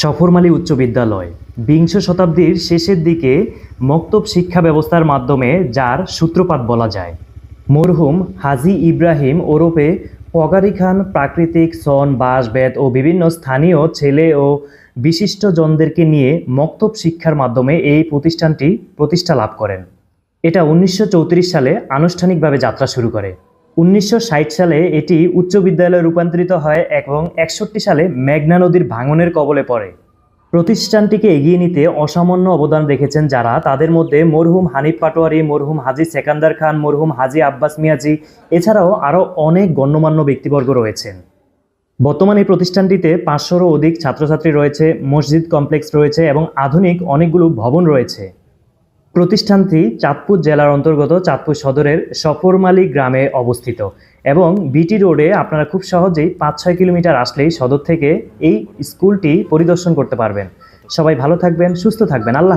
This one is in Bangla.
সফরমালী উচ্চ বিদ্যালয়। বিংশ শতাব্দীর শেষের দিকে মক্তব শিক্ষা ব্যবস্থার মাধ্যমে যার সূত্রপাত বলা যায়। মরহুম হাজি ইব্রাহিম ওরফে পগারি খান প্রাকৃতিক সন, বাঁশ, বেত ও বিভিন্ন স্থানীয় ছেলে ও বিশিষ্টজনদেরকে নিয়ে মক্তব শিক্ষার মাধ্যমে এই প্রতিষ্ঠানটি প্রতিষ্ঠা লাভ করেন। এটা উনিশশো চৌত্রিশ সালে আনুষ্ঠানিকভাবে যাত্রা শুরু করে। উনিশশো ষাট সালে এটি উচ্চ বিদ্যালয়ে রূপান্তরিত হয় এবং একষট্টি সালে মেঘনা নদীর ভাঙনের কবলে পড়ে। প্রতিষ্ঠানটিকে এগিয়ে নিতে অসামান্য অবদান রেখেছেন যারা। তাদের মধ্যে মরহুম হানিফ পাটোয়ারি, মরহুম হাজি সেকান্দার খান, মরহুম হাজি আব্বাস মিয়াজি, এছাড়াও আরও অনেক গণ্যমান্য ব্যক্তিবর্গ রয়েছেন। বর্তমানে এই প্রতিষ্ঠানটিতে পাঁচশোরও অধিক ছাত্রছাত্রী রয়েছে, মসজিদ কমপ্লেক্স রয়েছে এবং আধুনিক অনেকগুলো ভবন রয়েছে। প্রতিষ্ঠানটি চাঁদপুর জেলার অন্তর্গত চাঁদপুর সদরের সফরমালি গ্রামে অবস্থিত এবং বিটি রোডে আপনারা খুব সহজেই পাঁচ ছয় কিলোমিটার আসলেই সদর থেকে এই স্কুলটি পরিদর্শন করতে পারবেন। সবাই ভালো থাকবেন, সুস্থ থাকবেন। আল্লাহ